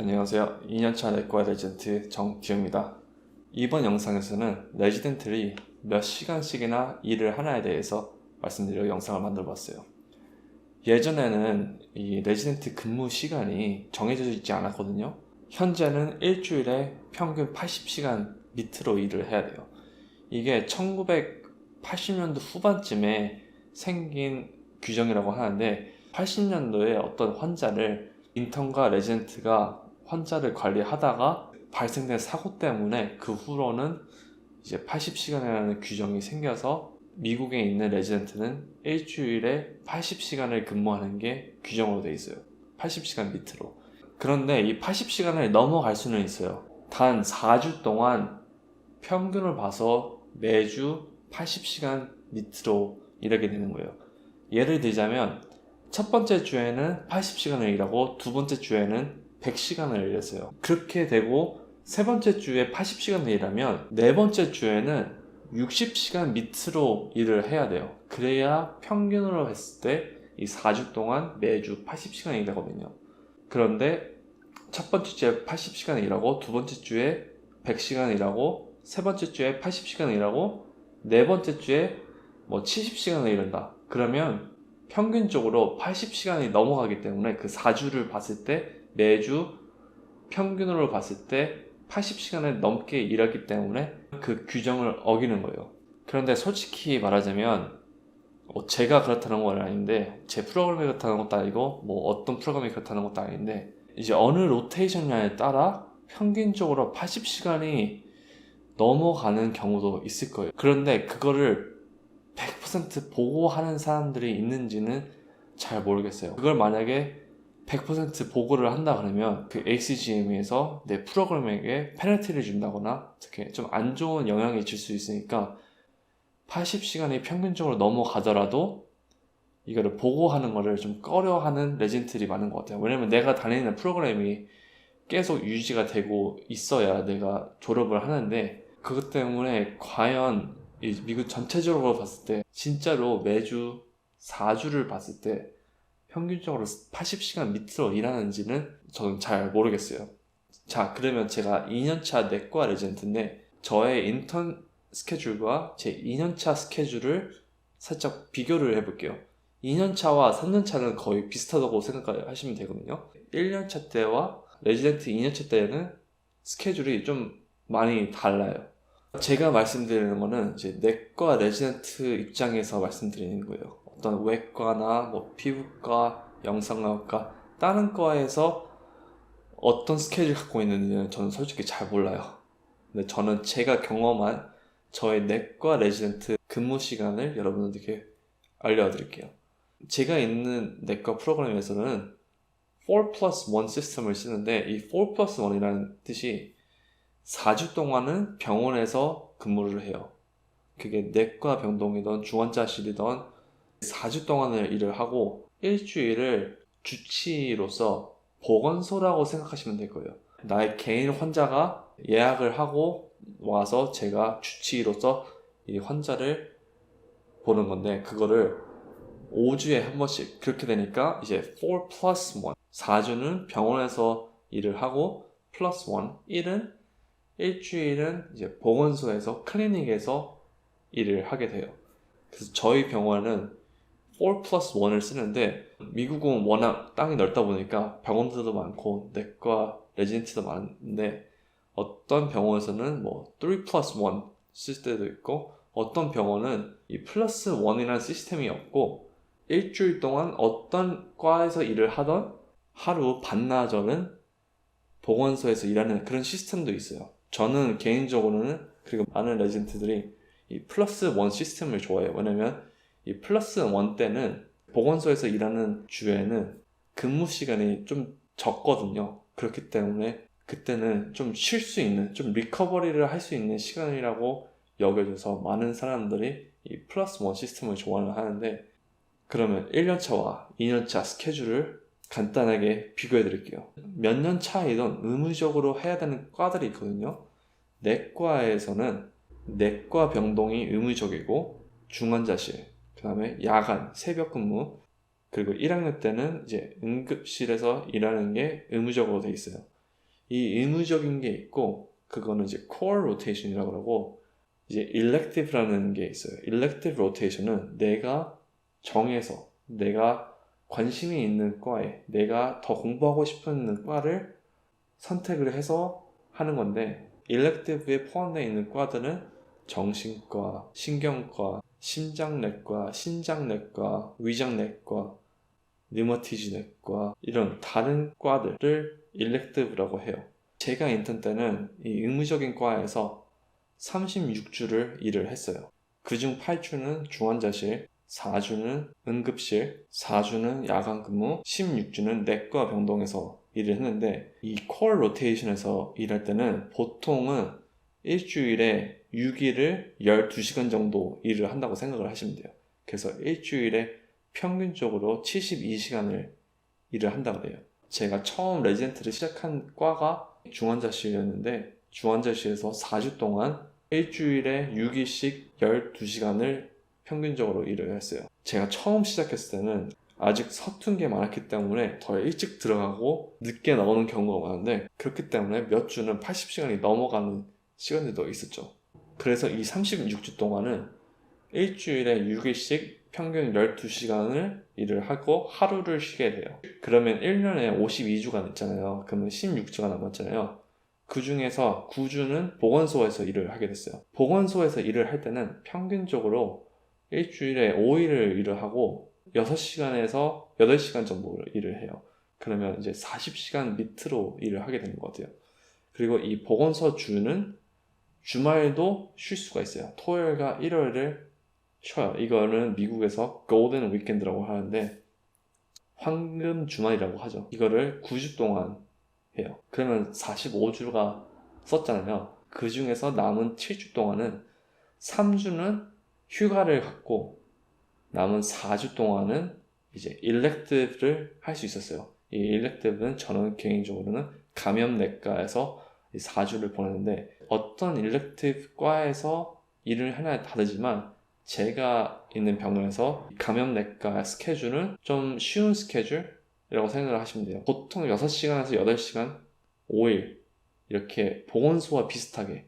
안녕하세요. 2년차 내과 레지던트 정기호입니다. 이번 영상에서는 레지던트들이 몇 시간씩이나 일을 하나에 대해서 말씀드리려 영상을 만들어 봤어요. 예전에는 이 레지던트 근무 시간이 정해져 있지 않았거든요. 현재는 일주일에 평균 80시간 밑으로 일을 해야 돼요. 이게 1980년도 후반쯤에 생긴 규정이라고 하는데 80년도에 어떤 환자를 인턴과 레지던트가 환자를 관리하다가 발생된 사고 때문에 그 후로는 이제 80시간이라는 규정이 생겨서 미국에 있는 레지던트는 일주일에 80시간을 근무하는 게 규정으로 돼 있어요. 80시간 밑으로. 그런데 이 80시간을 넘어갈 수는 있어요. 단 4주 동안 평균을 봐서 매주 80시간 밑으로 일하게 되는 거예요. 예를 들자면 첫 번째 주에는 80시간을 일하고 두 번째 주에는 100시간을 일했어요. 그렇게 되고 세 번째 주에 80시간을 일하면 네 번째 주에는 60시간 밑으로 일을 해야 돼요. 그래야 평균으로 했을 때 이 4주 동안 매주 80시간 일하거든요. 그런데 첫 번째 주에 80시간 일하고 두 번째 주에 100시간 일하고 세 번째 주에 80시간 일하고 네 번째 주에 뭐 70시간을 일한다. 그러면 평균적으로 80시간이 넘어가기 때문에 그 4주를 봤을 때 매주 평균으로 봤을 때 80시간을 넘게 일하기 때문에 그 규정을 어기는 거예요. 그런데 솔직히 말하자면 뭐 제가 그렇다는 건 아닌데 제 프로그램이 그렇다는 것도 아니고 뭐 어떤 프로그램이 그렇다는 것도 아닌데 이제 어느 로테이션량에 따라 평균적으로 80시간이 넘어가는 경우도 있을 거예요. 그런데 그거를 100% 보고 하는 사람들이 있는지는 잘 모르겠어요. 그걸 만약에 100% 보고를 한다 그러면 그 ACGM에서 내 프로그램에게 페널티를 준다거나 어떻게 좀 안 좋은 영향이 줄 수 있으니까 80시간이 평균적으로 넘어가더라도 이거를 보고하는 거를 좀 꺼려하는 레진트들이 많은 것 같아요. 왜냐면 내가 다니는 프로그램이 계속 유지가 되고 있어야 내가 졸업을 하는데 그것 때문에 과연 이 미국 전체적으로 봤을 때 진짜로 매주 4주를 봤을 때 평균적으로 80시간 밑으로 일하는지는 저는 잘 모르겠어요. 자, 그러면 제가 2년차 내과 레전드인데 저의 인턴 스케줄과 제 2년차 스케줄을 살짝 비교를 해볼게요. 2년차와 3년차는 거의 비슷하다고 생각하시면 되거든요. 1년차 때와 레지던트 2년차 때는 스케줄이 좀 많이 달라요. 제가 말씀드리는 거는 이제 내과 레지던트 입장에서 말씀드리는 거예요. 어떤 외과나 뭐 피부과, 영상학과 다른 과에서 어떤 스케줄 갖고 있는지는 저는 솔직히 잘 몰라요. 근데 저는 제가 경험한 저의 내과 레지던트 근무 시간을 여러분들께 알려드릴게요. 제가 있는 내과 프로그램에서는 4 플러스 1 시스템을 쓰는데 이4 플러스 1이라는 뜻이 4주 동안은 병원에서 근무를 해요. 그게 내과 병동이든 중환자실이든 4주 동안을 일을 하고 일주일을 주치로서 보건소라고 생각하시면 될 거예요. 나의 개인 환자가 예약을 하고 와서 제가 주치의로서 이 환자를 보는 건데 그거를 5주에 한 번씩 그렇게 되니까 이제 4 플러스 1 4주는 병원에서 일을 하고 플러스 1 1은 일주일은 이제 보건소에서 클리닉에서 일을 하게 돼요. 그래서 저희 병원은 4 플러스 1을 쓰는데 미국은 워낙 땅이 넓다 보니까 병원들도 많고 내과 레지던트도 많은데 어떤 병원에서는 뭐3 플러스 1 쓸 때도 있고 어떤 병원은 이 플러스 1이라는 시스템이 없고 일주일 동안 어떤 과에서 일을 하던 하루 반나절은 보건소에서 일하는 그런 시스템도 있어요. 저는 개인적으로는 그리고 많은 레지던트들이 이 플러스 1 시스템을 좋아해요. 왜냐면 이 플러스 1 때는 보건소에서 일하는 주에는 근무 시간이 좀 적거든요. 그렇기 때문에 그때는 좀 쉴 수 있는, 좀 리커버리를 할 수 있는 시간이라고 여겨져서 많은 사람들이 이 플러스 1 시스템을 좋아는 하는데 그러면 1년차와 2년차 스케줄을 간단하게 비교해 드릴게요. 몇 년 차이든 의무적으로 해야 되는 과들이 있거든요. 내과에서는 내과 병동이 의무적이고 중환자실, 그 다음에 야간, 새벽 근무, 그리고 1학년 때는 이제 응급실에서 일하는 게 의무적으로 돼 있어요. 이 의무적인 게 있고 그거는 이제 core rotation이라고 그러고 이제 elective라는 게 있어요. elective rotation은 내가 정해서 내가 관심이 있는 과에 내가 더 공부하고 싶은 과를 선택을 해서 하는 건데 elective에 포함되어 있는 과들은 정신과, 신경과, 심장내과, 신장내과, 위장내과, 류머티즈내과 이런 다른 과들을 elective라고 해요. 제가 인턴 때는 이 의무적인 과에서 36주를 일을 했어요. 그중 8주는 중환자실, 4주는 응급실, 4주는 야간 근무, 16주는 내과 병동에서 일을 했는데 이 콜 로테이션에서 일할 때는 보통은 일주일에 6일을 12시간 정도 일을 한다고 생각을 하시면 돼요. 그래서 일주일에 평균적으로 72시간을 일을 한다고 해요. 제가 처음 레지던트를 시작한 과가 중환자실이었는데 중환자실에서 4주 동안 일주일에 6일씩 12시간을 평균적으로 일을 했어요. 제가 처음 시작했을 때는 아직 서툰 게 많았기 때문에 더 일찍 들어가고 늦게 나오는 경우가 많은데 그렇기 때문에 몇 주는 80시간이 넘어가는 시간들도 있었죠. 그래서 이 36주 동안은 일주일에 6일씩 평균 12시간을 일을 하고 하루를 쉬게 돼요. 그러면 1년에 52주간 있잖아요. 그러면 16주가 남았잖아요. 그 중에서 9주는 보건소에서 일을 하게 됐어요. 보건소에서 일을 할 때는 평균적으로 일주일에 5일을 일을 하고 6시간에서 8시간 정도 일을 해요. 그러면 이제 40시간 밑으로 일을 하게 되는 것 같아요. 그리고 이 보건소 주는 주말도 쉴 수가 있어요. 토요일과 일요일을 쉬어요. 이거는 미국에서 골든 위켄드라고 하는데 황금 주말이라고 하죠. 이거를 9주 동안 해요. 그러면 45주가 썼잖아요. 그 중에서 남은 7주 동안은 3주는 휴가를 갖고 남은 4주 동안은 이제 일렉티브를 할 수 있었어요. 이 일렉티브는 저는 개인적으로는 감염내과에서 4주를 보냈는데 어떤 일렉티브 과에서 일을 하나에 다르지만 제가 있는 병원에서 감염내과 스케줄은 좀 쉬운 스케줄이라고 생각을 하시면 돼요. 보통 6시간에서 8시간, 5일 이렇게 보건소와 비슷하게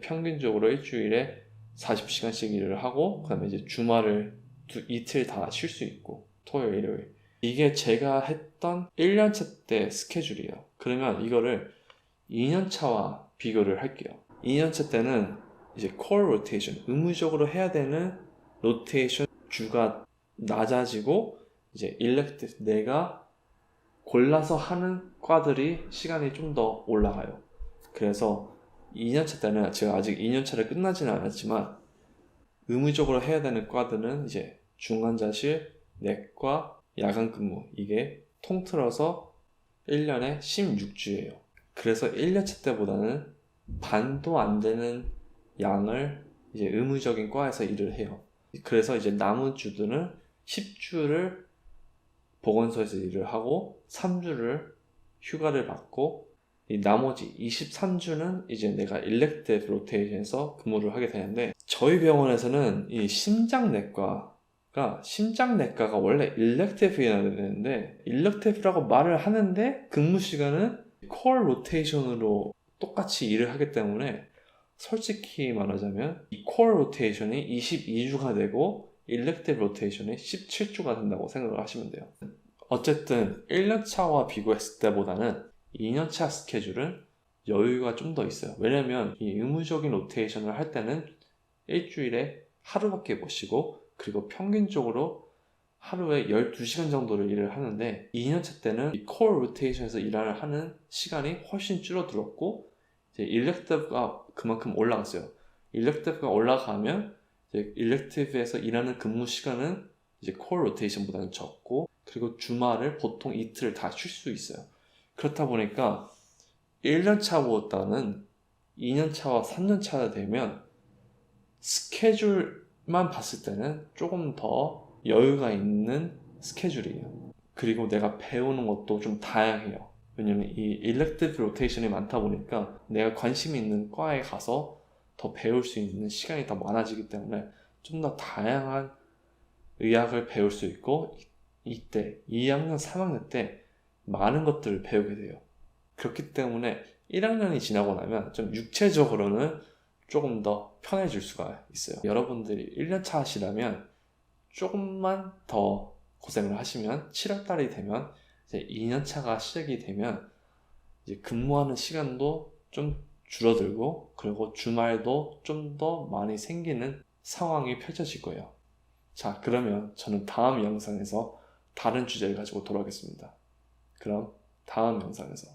평균적으로 일주일에 40시간씩 일을 하고 그다음에 이제 주말을 두, 이틀 다 쉴 수 있고 토요일, 일요일 이게 제가 했던 1년차 때 스케줄이에요. 그러면 이거를 2년차와 비교를 할게요. 2년차 때는 이제 core rotation, 의무적으로 해야 되는 로테이션 주가 낮아지고 이제 elect 내가 골라서 하는 과들이 시간이 좀 더 올라가요. 그래서 2년차 때는 제가 아직 2년차를 끝나지는 않았지만 의무적으로 해야 되는 과들은 이제 중환자실, 내과, 야간 근무 이게 통틀어서 1년에 16주예요. 그래서 1년차 때보다는 반도 안 되는 양을 이제 의무적인 과에서 일을 해요. 그래서 이제 남은 주들은 10주를 보건소에서 일을 하고 3주를 휴가를 받고 이 나머지 23주는 이제 내가 일렉티브 로테이션에서 근무를 하게 되는데 저희 병원에서는 이 심장내과가 심장내과가 원래 일렉티브여야 되는데 일렉티브라고 말을 하는데 근무 시간은 콜 로테이션으로 똑같이 일을 하기 때문에 솔직히 말하자면 이 콜 로테이션이 22주가 되고 일렉티브 로테이션이 17주가 된다고 생각을 하시면 돼요. 어쨌든 1년차와 비교했을 때보다는 2년차 스케줄은 여유가 좀 더 있어요. 왜냐면 이 의무적인 로테이션을 할 때는 일주일에 하루밖에 못 쉬고 그리고 평균적으로 하루에 12시간 정도를 일을 하는데 2년차 때는 이 콜 로테이션에서 일을 하는 시간이 훨씬 줄어들었고 이제 일렉티브가 그만큼 올라갔어요. 일렉티브가 올라가면 이제 일렉티브에서 일하는 근무 시간은 이제 콜 로테이션보다는 적고 그리고 주말을 보통 이틀을 다 쉴 수 있어요. 그렇다 보니까 1년차보다는 2년차와 3년차가 되면 스케줄만 봤을 때는 조금 더 여유가 있는 스케줄이에요. 그리고 내가 배우는 것도 좀 다양해요. 왜냐면 이 일렉티브 로테이션이 많다 보니까 내가 관심 있는 과에 가서 더 배울 수 있는 시간이 더 많아지기 때문에 좀 더 다양한 의학을 배울 수 있고 이때 2학년, 3학년 때 많은 것들을 배우게 돼요. 그렇기 때문에 1학년이 지나고 나면 좀 육체적으로는 조금 더 편해질 수가 있어요. 여러분들이 1년차 하시라면 조금만 더 고생을 하시면 7월달이 되면 이제 2년차가 시작이 되면 이제 근무하는 시간도 좀 줄어들고 그리고 주말도 좀 더 많이 생기는 상황이 펼쳐질 거예요. 자, 그러면 저는 다음 영상에서 다른 주제를 가지고 돌아오겠습니다. 그럼 다음 영상에서